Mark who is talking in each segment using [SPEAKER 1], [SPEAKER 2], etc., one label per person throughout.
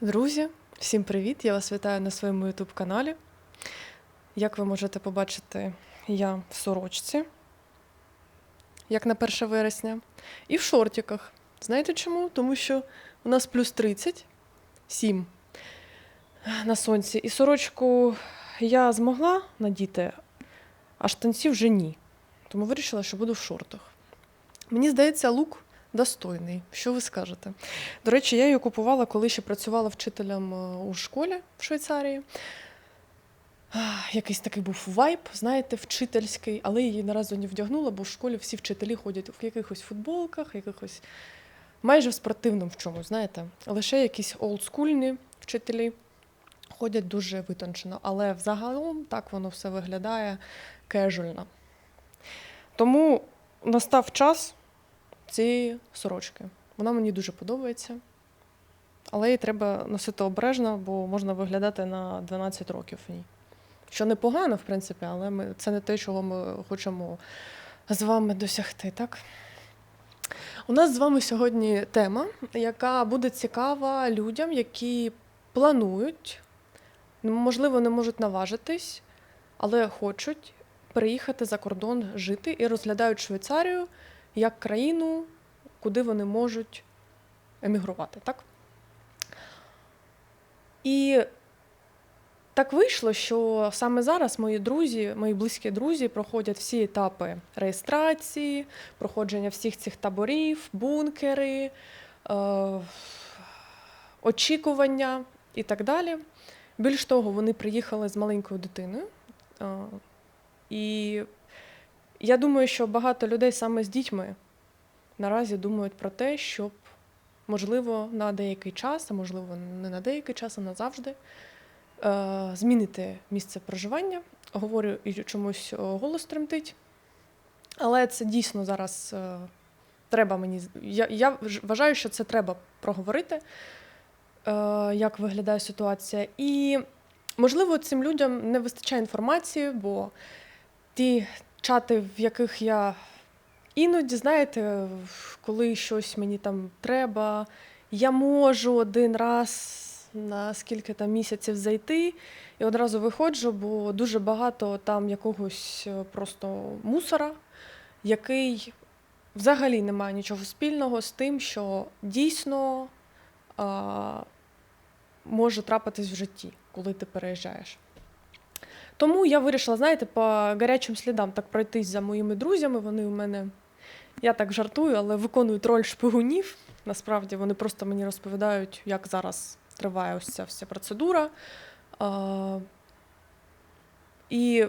[SPEAKER 1] Друзі, всім привіт! Я вас вітаю на своєму YouTube каналі. Як ви можете побачити, я в сорочці, як на 1 вересня, і в шортиках. Знаєте чому? Тому що у нас плюс 37 на сонці. І сорочку я змогла надіти, а штанці вже ні. Тому вирішила, що буду в шортах. Мені здається, лук достойний. Що ви скажете? До речі, я її купувала, коли ще працювала вчителем е, у школі в Швейцарії. Якийсь такий був вайб, знаєте, вчительський, але її наразі не вдягнула, бо в школі всі вчителі ходять в якихось футболках, якихось майже в спортивному в чомусь, знаєте. Лише якісь олдскульні вчителі ходять дуже витончено, але взагалом так воно все виглядає кежульно. Тому настав час цієї сорочки. Вона мені дуже подобається. Але її треба носити обережно, бо можна виглядати на 12 років в ній. Що непогано, в принципі, але ми, це не те, чого ми хочемо з вами досягти, так? У нас з вами сьогодні тема, яка буде цікава людям, які планують, можливо, не можуть наважитись, але хочуть переїхати за кордон жити і розглядають Швейцарію як країну, куди вони можуть емігрувати, так? І так вийшло, що саме зараз мої друзі, мої близькі друзі проходять всі етапи реєстрації, проходження всіх цих таборів, бункери, е, очікування і так далі. Більш того, вони приїхали з маленькою дитиною. Е, і я думаю, що багато людей саме з дітьми наразі думають про те, щоб, можливо, на деякий час, а можливо, не на деякий час, а назавжди, е, змінити місце проживання. Говорю і чомусь голос тремтить. Але це дійсно зараз е, треба мені. Я, я вважаю, що це треба проговорити, е, як виглядає ситуація. І, можливо, цим людям не вистачає інформації, бо ті чати, в яких я іноді, знаєте, коли щось мені там треба, я можу один раз на скільки там місяців зайти і одразу виходжу, бо дуже багато там якогось е, просто мусора, який взагалі не має нічого спільного з тим, що дійсно а, може трапитись в житті, коли ти переїжджаєш. Тому я вирішила, знаєте, по гарячим слідам так пройтись за моїми друзями. Вони у мене, я так жартую, але виконують роль шпигунів. Насправді вони просто мені розповідають, як зараз триває ось ця вся процедура. А, І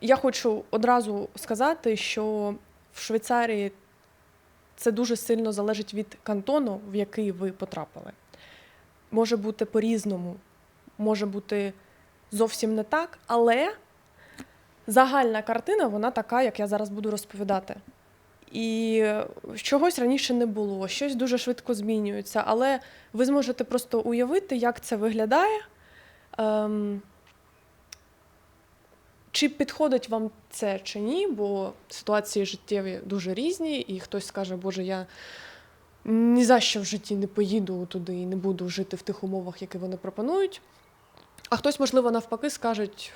[SPEAKER 1] я хочу одразу сказати, що в Швейцарії це дуже сильно залежить від кантону, в який ви потрапили. Може бути по-різному, може бути зовсім не так, але загальна картина вона така, як я зараз буду розповідати. І чогось раніше не було, щось дуже швидко змінюється, але ви зможете просто уявити, як це виглядає. Ем, чи підходить вам це чи ні, бо ситуації життєві дуже різні, і хтось скаже, Боже, я ні за що в житті не поїду туди і не буду жити в тих умовах, які вони пропонують. А хтось, можливо, навпаки, скажуть,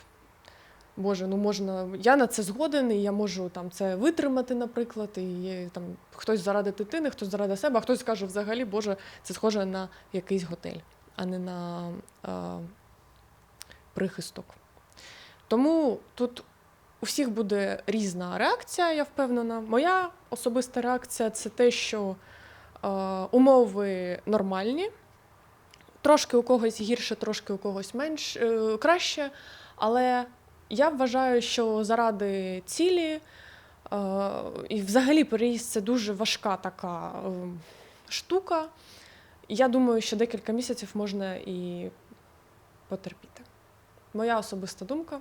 [SPEAKER 1] Боже, ну можна, я на це згоден, і я можу там це витримати, наприклад, і там хтось заради дитини, хтось заради себе, а хтось скаже взагалі, Боже, це схоже на якийсь готель, а не на а, прихисток. Тому тут у всіх буде різна реакція, я впевнена. Моя особиста реакція це те, що е, умови нормальні. Трошки у когось гірше, трошки у когось менш е, краще. Але я вважаю, що заради цілі е, і взагалі переїзд це дуже важка така е, штука. Я думаю, що декілька місяців можна і потерпіти. Моя особиста думка.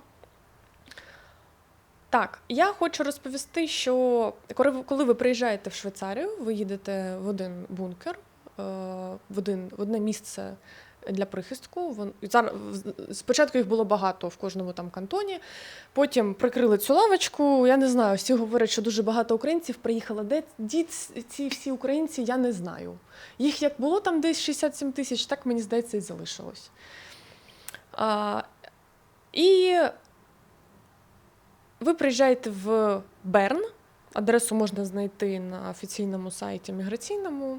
[SPEAKER 1] Так, я хочу розповісти, що коли ви приїжджаєте в Швейцарію, ви їдете в один бункер, в один, в одне місце для прихистку. Вон- зараз спочатку їх було багато в кожному там кантоні. Потім прикрили цю лавочку. Я не знаю. Всі говорять, що дуже багато українців приїхало. Де ді ці всі українці? Я не знаю. Їх як було там десь 67 тисяч, так мені здається, і залишилось. А, і ви приїжджаєте в Берн. Адресу можна знайти на офіційному сайті міграційному.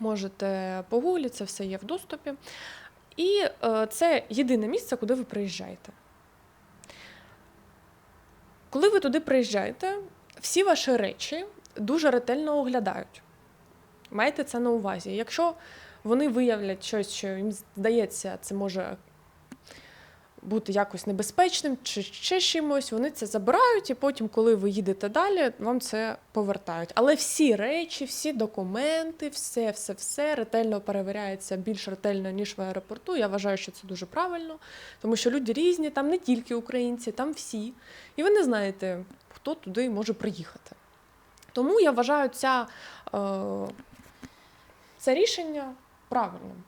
[SPEAKER 1] Можете погуглити, це все є в доступі. І е, це єдине місце, куди ви приїжджаєте. Коли ви туди приїжджаєте, всі ваші речі дуже ретельно оглядають. Майте це на увазі. Якщо вони виявлять щось, що їм здається, це може бути якось небезпечним чи ще чимось, вони це забирають, і потім, коли ви їдете далі, вам це повертають. Але всі речі, всі документи, все, все, все ретельно перевіряється більш ретельно, ніж в аеропорту. Я вважаю, що це дуже правильно, тому що люди різні, там не тільки українці, там всі. І ви не знаєте, хто туди може приїхати. Тому я вважаю ця, е, це рішення правильним.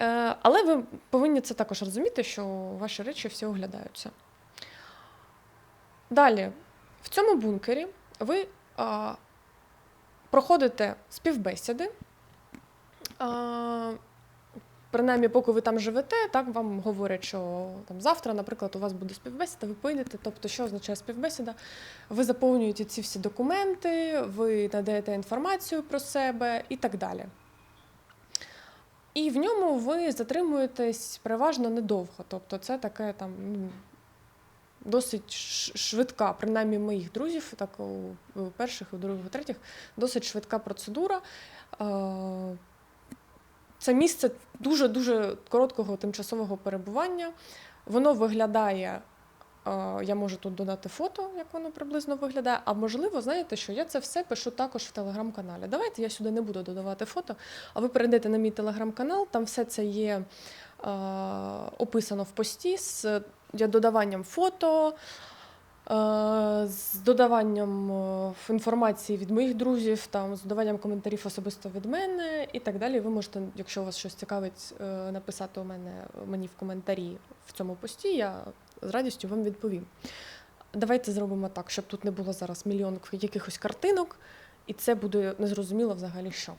[SPEAKER 1] Е, але ви повинні це також розуміти, що ваші речі всі оглядаються. Далі, в цьому бункері ви а, проходите співбесіди. А, принаймні, поки ви там живете, так вам говорять, що там завтра, наприклад, у вас буде співбесіда, ви поїдете. Тобто, що означає співбесіда? Ви заповнюєте ці всі документи, ви надаєте інформацію про себе і так далі. І в ньому ви затримуєтесь переважно недовго. Тобто, це таке там ну, досить швидка, принаймні моїх друзів, так у, перших, у других, у третіх, досить швидка процедура. Е, Це місце дуже-дуже короткого тимчасового перебування. Воно виглядає. Я можу тут додати фото, як воно приблизно виглядає. А можливо, знаєте, що я це все пишу також в телеграм-каналі. Давайте я сюди не буду додавати фото, а ви перейдете на мій телеграм-канал, там все це є е, описано в пості з додаванням фото, з додаванням е, інформації від моїх друзів, там, з додаванням коментарів особисто від мене і так далі. Ви можете, якщо вас щось цікавить, е, написати у мене мені в коментарі в цьому пості. Я з радістю вам відповім. Давайте зробимо так, щоб тут не було зараз мільйон якихось картинок, і це буде незрозуміло взагалі що.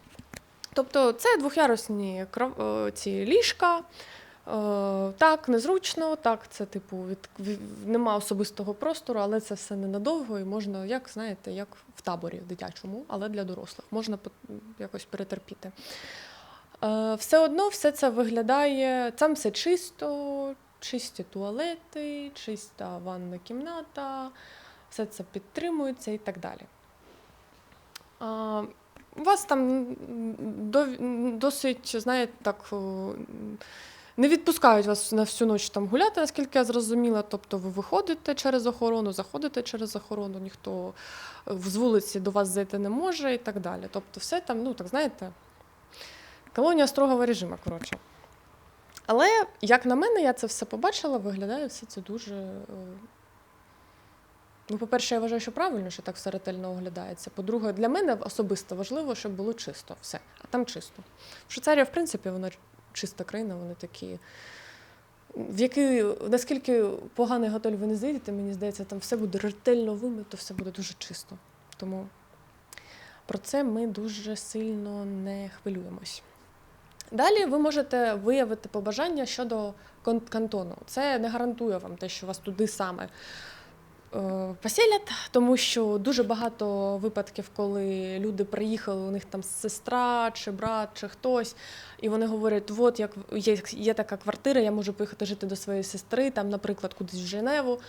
[SPEAKER 1] Тобто це двохярусні е, ці ліжка. Е, Так, незручно, так, це типу від, нема особистого простору, але це все ненадовго і можна, як знаєте, як в таборі дитячому, але для дорослих. Можна якось перетерпіти. Е, Все одно все це виглядає, там все чисто, чисті туалети, чиста ванна кімната, все це підтримується і так далі. А, У вас там досить, знаєте, так. Не відпускають вас на всю ніч там гуляти, наскільки я зрозуміла. Тобто ви виходите через охорону, заходите через охорону, ніхто е, з вулиці до вас зайти не може і так далі. Тобто, все там, ну так знаєте, колонія строгого режиму, коротше. Але, як на мене, я це все побачила, виглядає все це дуже. е, Ну, по-перше, я вважаю, що правильно, що так все ретельно оглядається. По-друге, для мене особисто важливо, щоб було чисто все. А там чисто. Швейцарія, в принципі, вона чиста країна, вони такі. В який, наскільки поганий готель ви не зайдете, мені здається, там все буде ретельно вимито, все буде дуже чисто. Тому про це ми дуже сильно не хвилюємось. Далі ви можете виявити побажання щодо кантону. Це не гарантує вам те, що вас туди саме е, поселять, тому що дуже багато випадків, коли люди приїхали, у них там сестра чи брат, чи хтось, і вони говорять: от як є, є така квартира, я можу поїхати жити до своєї сестри, там, наприклад, кудись в Женеву.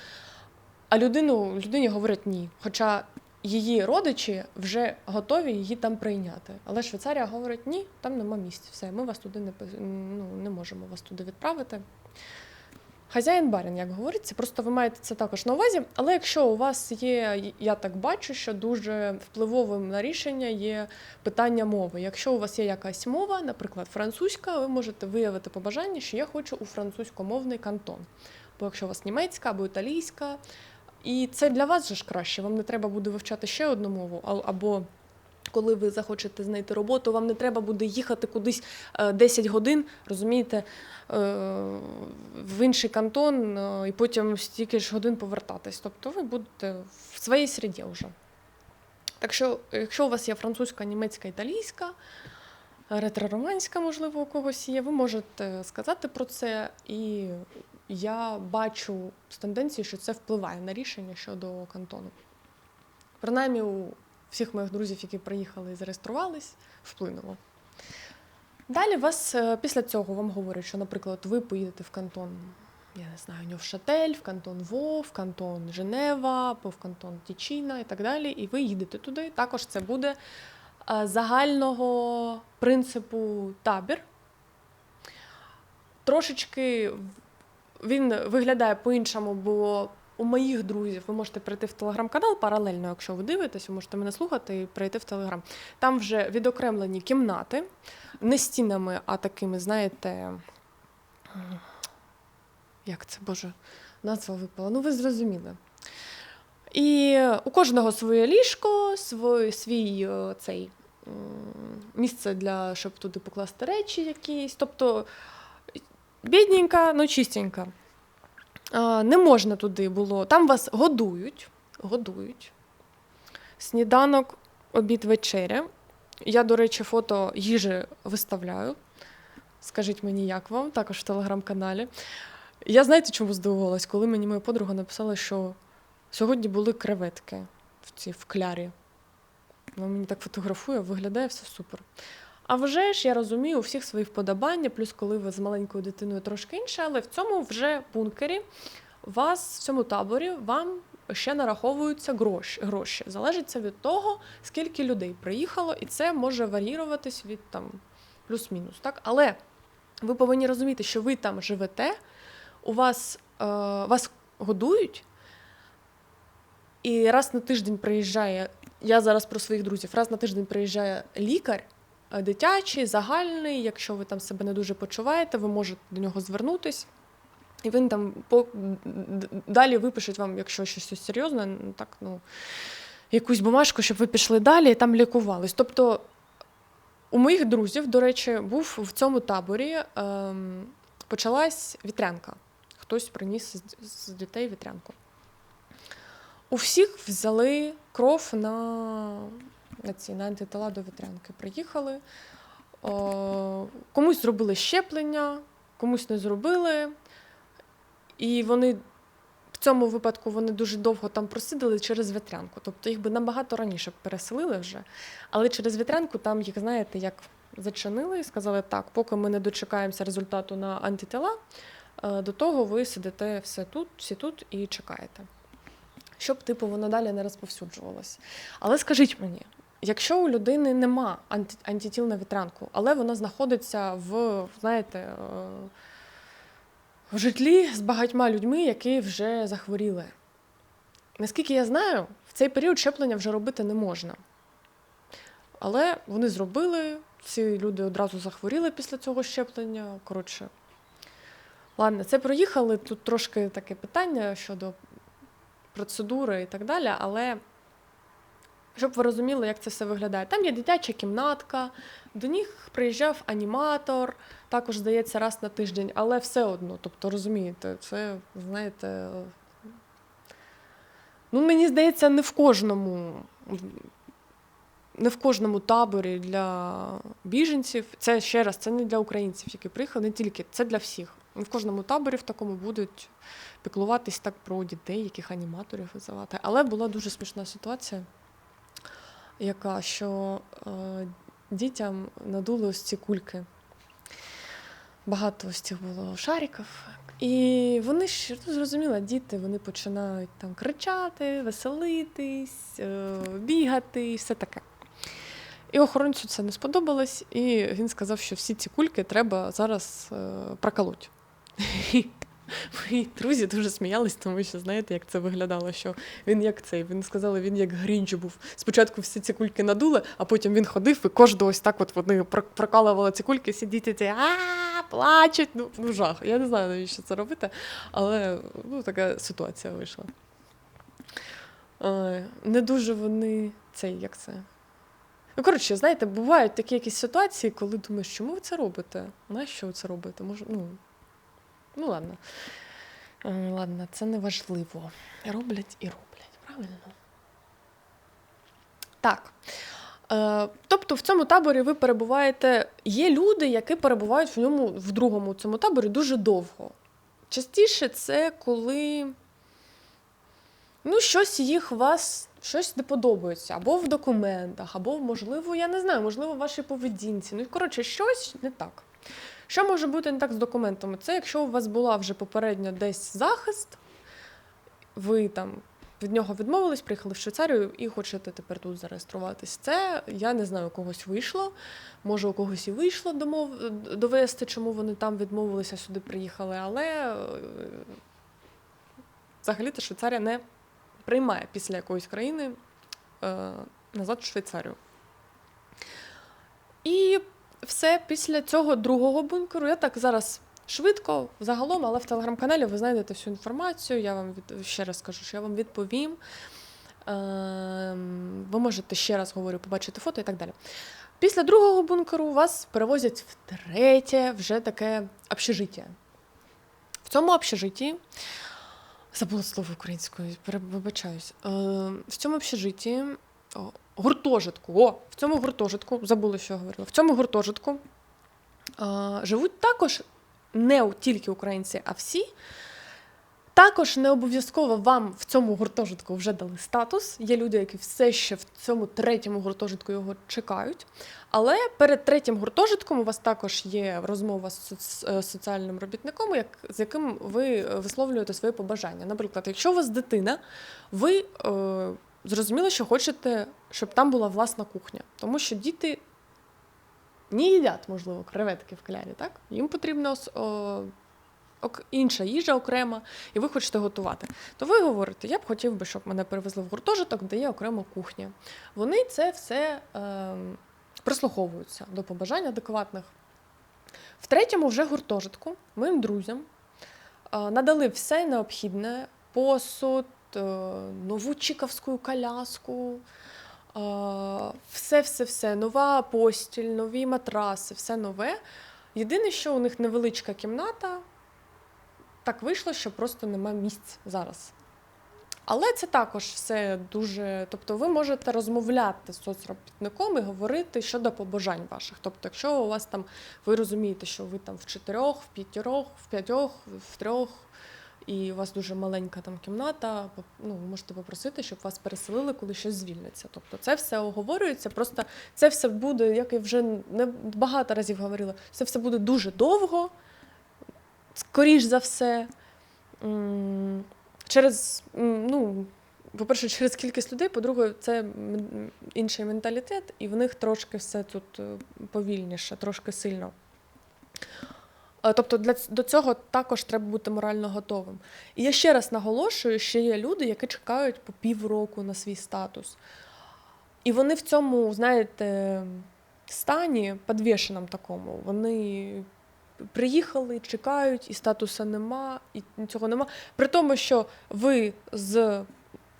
[SPEAKER 1] А людину, людині говорять ні. Хоча її родичі вже готові її там прийняти. Але Швейцарія говорить, ні, там нема місць. Все, ми вас туди не, ну, не можемо вас туди відправити. Хазяїн барин, як говориться, просто ви маєте це також на увазі. Але якщо у вас є, я так бачу, що дуже впливовим на рішення є питання мови. Якщо у вас є якась мова, наприклад, французька, ви можете виявити побажання, що я хочу у французькомовний кантон. Бо якщо у вас німецька або італійська, і це для вас же ж краще, вам не треба буде вивчати ще одну мову, або Коли ви захочете знайти роботу, вам не треба буде їхати кудись е, 10 годин, розумієте, е, в інший кантон е, і потім стільки ж годин повертатись. Тобто ви будете в своїй середі вже. Так що, якщо у вас є французька, німецька, італійська, ретро-романська, можливо, у когось є, ви можете сказати про це, і я бачу з тенденції, що це впливає на рішення щодо кантону. Принаймні, у всіх моїх друзів, які приїхали і зареєструвались, вплинуло. Далі вас е, після цього вам говорять, що, наприклад, ви поїдете в кантон, я не знаю, Ньовшатель, в кантон Во, в кантон Женева, в кантон Тічіна і так далі. І ви їдете туди. Також це буде е, загального принципу табір. Трошечки він виглядає по-іншому, бо у моїх друзів ви можете прийти в телеграм-канал паралельно, якщо ви дивитесь, ви можете мене слухати і прийти в телеграм. Там вже відокремлені кімнати, не стінами, а такими, знаєте, як це Боже, назва випала. Ну, ви зрозуміли. І у кожного своє ліжко, свій, свій е, цей місце для щоб туди покласти речі якісь. Тобто бідненька, ну чистенька. Не можна туди було. Там вас годують. Годують. Сніданок, обід, вечеря. Я, до речі, фото їжі виставляю. Скажіть мені, як вам, також в телеграм-каналі. Я знаєте, чому здивувалась, коли мені моя подруга написала, що сьогодні були креветки в цій в клярі. Вона мені так фотографує, виглядає все супер. А вже ж я розумію у всіх свої вподобання, плюс коли ви з маленькою дитиною трошки інше, але в цьому вже бункері вас в цьому таборі вам ще нараховуються гроші. гроші. Залежить це від того, скільки людей приїхало, і це може варіюватись від там плюс-мінус. Так? Але ви повинні розуміти, що ви там живете, у вас, е, вас годують, і раз на тиждень приїжджає, я зараз про своїх друзів, раз на тиждень приїжджає лікар, дитячий, загальний. Якщо ви там себе не дуже почуваєте, ви можете до нього звернутись. І він там по далі випишуть вам, якщо щось серйозне, так ну якусь бумажку, щоб ви пішли далі і там лікувались. Тобто у моїх друзів, до речі, був в цьому таборі ем, почалась вітрянка. Хтось приніс з, дітей вітрянку. У всіх взяли кров на, ці, на антитела до вітрянки. Приїхали. О, комусь зробили щеплення, комусь не зробили. І вони в цьому випадку вони дуже довго там просидили через вітрянку. Тобто їх би набагато раніше переселили вже. Але через вітрянку там їх, знаєте, як зачинили і сказали, так, поки ми не дочекаємося результату на антитела, е, до того ви сидите все тут, всі тут і чекаєте. Щоб, типу, воно далі не розповсюджувалось. Але скажіть мені, якщо у людини нема анти- антитіл на вітрянку, але вона знаходиться в, знаєте, е, в житлі з багатьма людьми, які вже захворіли. Наскільки я знаю, в цей період щеплення вже робити не можна. Але вони зробили, всі люди одразу захворіли після цього щеплення. Коротше, ладно, це проїхали. Тут трошки таке питання щодо процедури і так далі, але щоб ви розуміли, як це все виглядає. Там є дитяча кімнатка, до них приїжджав аніматор, також здається, раз на тиждень, але все одно, тобто розумієте, це, знаєте, ну мені здається, не в кожному. Не в кожному таборі для біженців. Це ще раз, це не для українців, які приїхали, не тільки, це для всіх. В кожному таборі в такому будуть піклуватись так про дітей, яких аніматорів визивати. Але була дуже смішна ситуація, яка що е, дітям надули ось ці кульки. Багато ось цих було шариків. І вони ж ну, зрозуміло, діти вони починають там кричати, веселитись, е, бігати і все таке. І охоронцю це не сподобалось, і він сказав, що всі ці кульки треба зараз е, проколоть. Мої друзі дуже сміялись, тому що знаєте, як це виглядало, що він як цей. Він сказали, він як Грінч був. Спочатку всі ці кульки надули, а потім він ходив і кожного ось так от вони прокалували ці кульки, всі діти ці а плачуть. Ну, ну жах. Я не знаю, навіщо це робити, але ну, така ситуація вийшла. Е, Не дуже вони цей, як це. Ну, коротше, знаєте, бувають такі якісь ситуації, коли думаєш, чому ви це робите? Нащо ви це робите? Може, ну, ну ладно. Е, Ладно, це не важливо. Роблять і роблять, правильно? Так. Е, тобто в цьому таборі ви перебуваєте. Є люди, які перебувають в ньому в другому цьому таборі дуже довго. Частіше це коли ну, щось їх вас щось не подобається, або в документах, або, можливо, я не знаю, можливо, в вашій поведінці. Ну, коротше, щось не так. Що може бути не так з документами? Це якщо у вас була вже попередньо десь захист, ви там від нього відмовились, приїхали в Швейцарію і хочете тепер тут зареєструватись. Це я не знаю, у когось вийшло. Може, у когось і вийшло домов... довести, чому вони там відмовилися, сюди приїхали, але е, взагалі-то Швейцарія не приймає після якоїсь країни е, назад в Швейцарію. І все після цього другого бункеру. Я так зараз швидко, загалом, але в телеграм-каналі ви знайдете всю інформацію. Я вам від... ще раз скажу, що я вам відповім. Ем, Ви можете ще раз говорю, побачити фото і так далі. Після другого бункеру вас перевозять в третє, вже таке общежиття. В цьому общежитті Забула слово українською, вибачаюсь. Е, в цьому общежитті гуртожитку. О, в цьому гуртожитку, забула, що я говорила. В цьому гуртожитку е, живуть також не тільки українці, а всі. Також не обов'язково вам в цьому гуртожитку вже дали статус. Є люди, які все ще в цьому третьому гуртожитку його чекають. Але перед третім гуртожитком у вас також є розмова з е, соціальним робітником, як, з яким ви е, висловлюєте свої побажання. Наприклад, якщо у вас дитина, ви е, зрозуміли, що хочете, щоб там була власна кухня, тому що діти не їдять, можливо, креветки в клярі, так? Їм потрібна о, інша їжа окрема, і ви хочете готувати. То ви говорите, я б хотів би, щоб мене перевезли в гуртожиток, де є окрема кухня. Вони це все е, прислуховуються до побажань адекватних. В третьому вже гуртожитку моїм друзям е, надали все необхідне: посуд, нову чіковську коляску, все-все-все, нова постіль, нові матраси, все нове. Єдине, що у них невеличка кімната, так вийшло, що просто нема місць зараз. Але це також все дуже. Тобто, ви можете розмовляти з соцробітником і говорити щодо побажань ваших. Тобто, якщо у вас там ви розумієте, що ви там в чотирьох, в п'ятьох, в п'ятьох, в трьох, і у вас дуже маленька там кімната, ну, ви можете попросити, щоб вас переселили, коли щось звільниться. Тобто, це все оговорюється. Просто це все буде, як я вже не багато разів говорила, це все буде дуже довго, скоріш за все. Через, ну, по-перше, через кількість людей, по-друге, це інший менталітет, і в них трошки все тут е, повільніше, трошки сильно. Е, Тобто для до цього також треба бути морально готовим. І я ще раз наголошую, що є люди, які чекають по півроку на свій статус. І вони в цьому, знаєте, стані підвішеному такому. Вони приїхали, чекають, і статусу нема, і цього нема. При тому, що ви з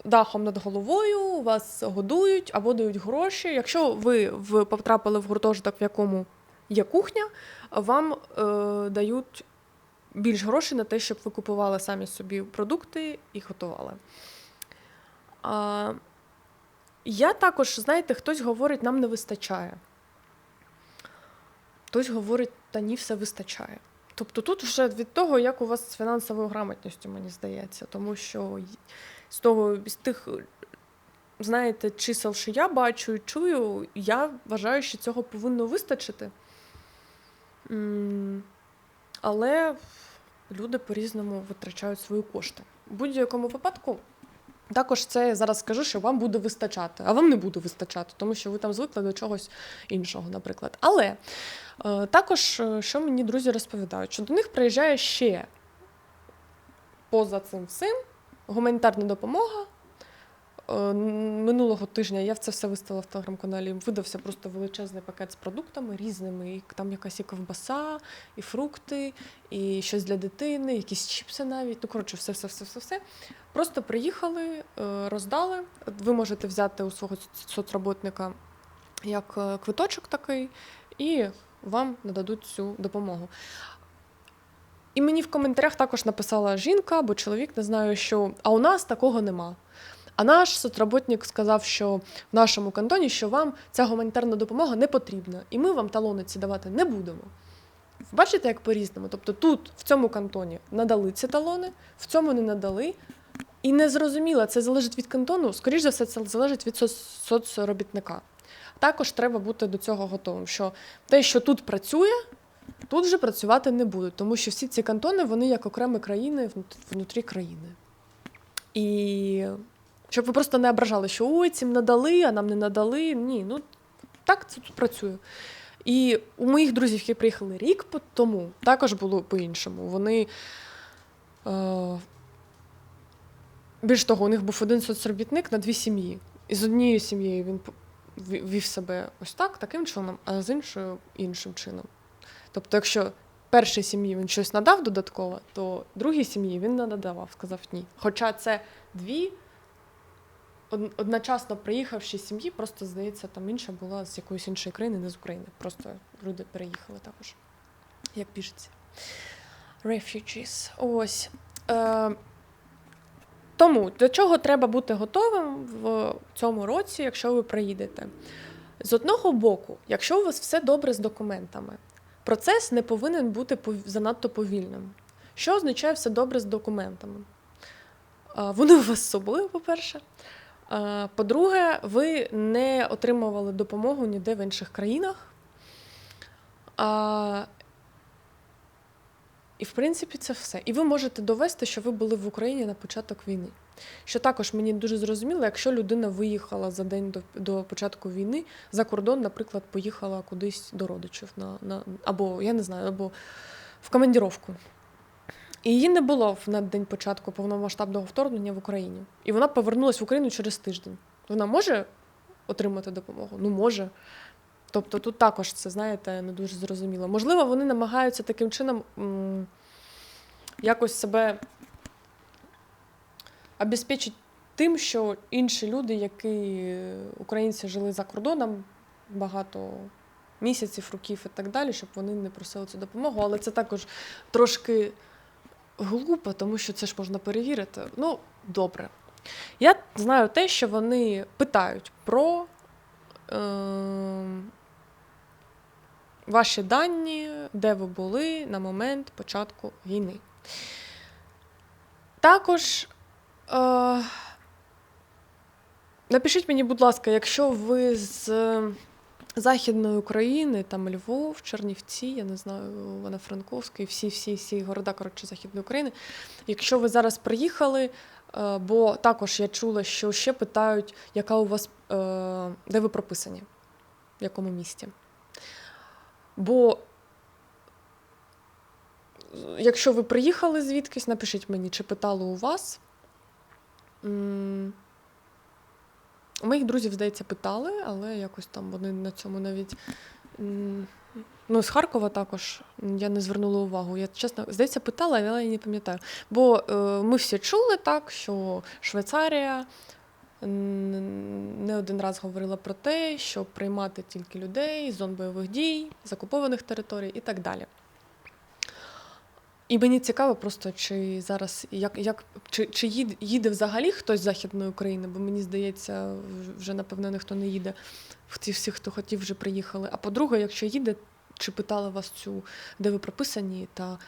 [SPEAKER 1] дахом над головою, вас годують або дають гроші. Якщо ви потрапили в гуртожиток, в якому є кухня, вам е, дають більш грошей на те, щоб ви купували самі собі продукти і готували. А, я також, знаєте, хтось говорить, нам не вистачає. Хтось говорить, та ні, все вистачає. Тобто тут вже від того, як у вас з фінансовою грамотністю, мені здається, тому що з того, з тих, знаєте, чисел, що я бачу і чую, я вважаю, що цього повинно вистачити. Але люди по-різному витрачають свої кошти. В будь-якому випадку. Також це я зараз скажу, що вам буде вистачати, а вам не буде вистачати, тому що ви там звикли до чогось іншого, наприклад. Але е, також, е, що мені друзі розповідають, що до них приїжджає ще поза цим всім гуманітарна допомога. Е, Минулого тижня я це все виставила в телеграм-каналі. Видався просто величезний пакет з продуктами різними. І там якась і ковбаса, і фрукти, і щось для дитини, якісь чіпси навіть. Ну, коротше, все, все, все, все, все. Просто приїхали, е, роздали. Ви можете взяти у свого соц- соцроботника як е, квиточок такий, і вам нададуть цю допомогу. І мені в коментарях також написала жінка або чоловік, не знаю, що а у нас такого нема. А наш соцработник сказав, що в нашому кантоні що вам ця гуманітарна допомога не потрібна, і ми вам талони ці давати не будемо. Бачите, як по-різному. Тобто тут, в цьому кантоні, надали ці талони, в цьому не надали. І не зрозуміло, це залежить від кантону, скоріш за все, це залежить від соцробітника. Також треба бути до цього готовим, що те, що тут працює, тут вже працювати не будуть, тому що всі ці кантони вони як окремі країни внутрі країни. І щоб ви просто не ображали, що ой, цим надали, а нам не надали. Ні, ну так це тут працює. І у моїх друзів, які приїхали рік тому, також було по-іншому. Вони. Е, більш того, у них був один соцробітник на дві сім'ї. І з однією сім'єю він вів себе ось так, таким чином, а з іншою іншим чином. Тобто, якщо першій сім'ї він щось надав додатково, то другій сім'ї він не надавав, сказав ні. Хоча це дві од- одночасно приїхавші сім'ї, просто здається, там інша була з якоїсь іншої країни, не з України. Просто люди переїхали також, як біженці. Refugees. Ось. Е, тому до чого треба бути готовим в цьому році, якщо ви приїдете? З одного боку, якщо у вас все добре з документами, процес не повинен бути занадто повільним. Що означає все добре з документами? Вони у вас з собою, по-перше. А, По-друге, ви не отримували допомогу ніде в інших країнах. І, в принципі, це все. І ви можете довести, що ви були в Україні на початок війни. Що також мені дуже зрозуміло, якщо людина виїхала за день до, до початку війни за кордон, наприклад, поїхала кудись до родичів на, на або я не знаю, або в командіровку. І її не було в- день початку повномасштабного вторгнення в Україні. І вона повернулася в Україну через тиждень. Вона може отримати допомогу? Ну, може. Тобто тут також це, знаєте, не дуже зрозуміло. Можливо, вони намагаються таким чином м, якось себе обезпечити тим, що інші люди, які е, українці жили за кордоном багато місяців, років і так далі, щоб вони не просили цю допомогу. Але це також трошки глупо, тому що це ж можна перевірити. Ну, добре. Я знаю те, що вони питають про е, ваші дані, де ви були на момент початку війни. Також е, напишіть мені, будь ласка, якщо ви з Західної України, там Львов, Чернівці, я не знаю, Івано-Франковський, всі, всі, всі города, коротше, Західної України. Якщо ви зараз приїхали, е, бо також я чула, що ще питають, яка у вас, е, де ви прописані, в якому місті. Бо якщо ви приїхали звідкись, напишіть мені, чи питали у вас. Моїх друзів, здається, питали, але якось там вони на цьому навіть. Ну, з Харкова також я не звернула увагу. Я чесно, здається, питала, але я не пам'ятаю. Бо е, ми всі чули так, що Швейцарія не один раз говорила про те, щоб приймати тільки людей з зон бойових дій, з окупованих територій і так далі. І мені цікаво просто, чи зараз як, як чи, чи їде, їде взагалі хтось з Західної України, бо мені здається, вже напевно ніхто не їде. Ті всі, хто хотів, вже приїхали. А по-друге, якщо їде, чи питали вас цю, де ви прописані, та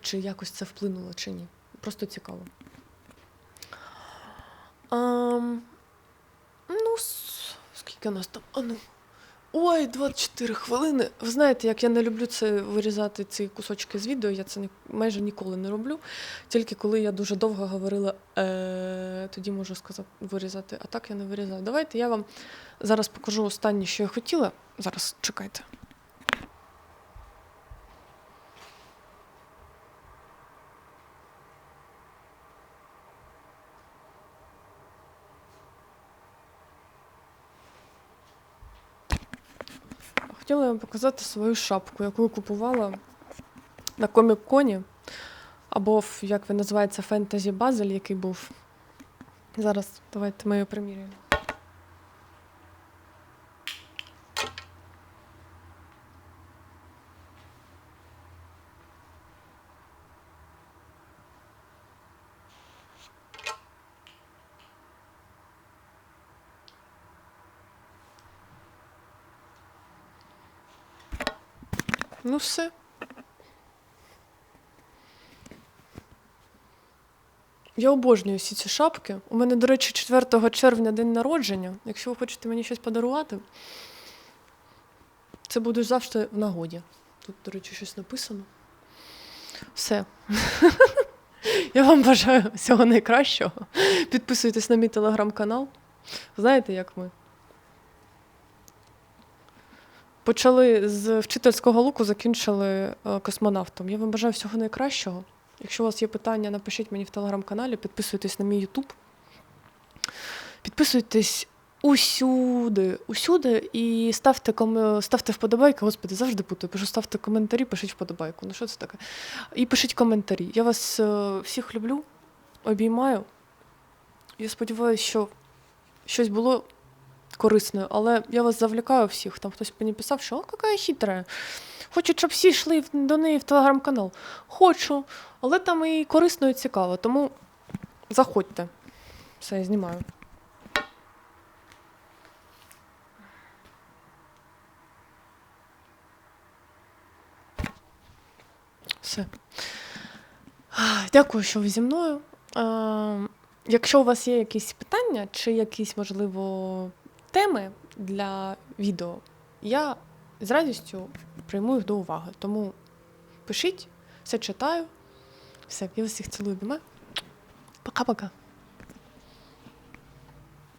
[SPEAKER 1] чи якось це вплинуло, чи ні. Просто цікаво. Ам, ну, скільки у нас там? А ну. Ой, 24 хвилини. Ви знаєте, як я не люблю це вирізати ці кусочки з відео, я це майже ніколи не роблю. Тільки коли я дуже довго говорила, е, тоді можу сказати вирізати, а так я не вирізаю. Давайте я вам зараз покажу останнє, що я хотіла. Зараз чекайте. Хотіла вам показати свою шапку, яку я купувала на комік-коні, або як він називається, фентезі Базель, який був. Зараз давайте ми її приміряємо. Ну все. Я обожнюю всі ці шапки. У мене, до речі, 4 червня день народження. Якщо ви хочете мені щось подарувати, це буде завжди в нагоді. Тут, до речі, щось написано. Все. Я вам бажаю всього найкращого. Підписуйтесь на мій телеграм-канал. Знаєте, як ми? Почали з вчительського луку, закінчили е, космонавтом. Я вам бажаю всього найкращого. Якщо у вас є питання, напишіть мені в телеграм-каналі, підписуйтесь на мій Ютуб. Підписуйтесь усюди, усюди і ставте, ком... ставте вподобайки. Господи, завжди путаю. Пишу, ставте коментарі, пишіть вподобайку. Ну що це таке? І пишіть коментарі. Я вас е, всіх люблю, обіймаю. Я сподіваюся, що щось було корисною, але я вас завлікаю всіх. Там хтось мені писав, що о, яка хитра. Хочуть, щоб всі йшли до неї в телеграм-канал. Хочу, але там і корисно, і цікаво. Тому заходьте. Все, я знімаю. Все. Дякую, що ви зі мною. Якщо у вас є якісь питання чи якісь, можливо, теми для відео, я з радістю прийму їх до уваги. Тому пишіть, все читаю. Все, я вас всіх цілую. обіймаю. Пока-пока.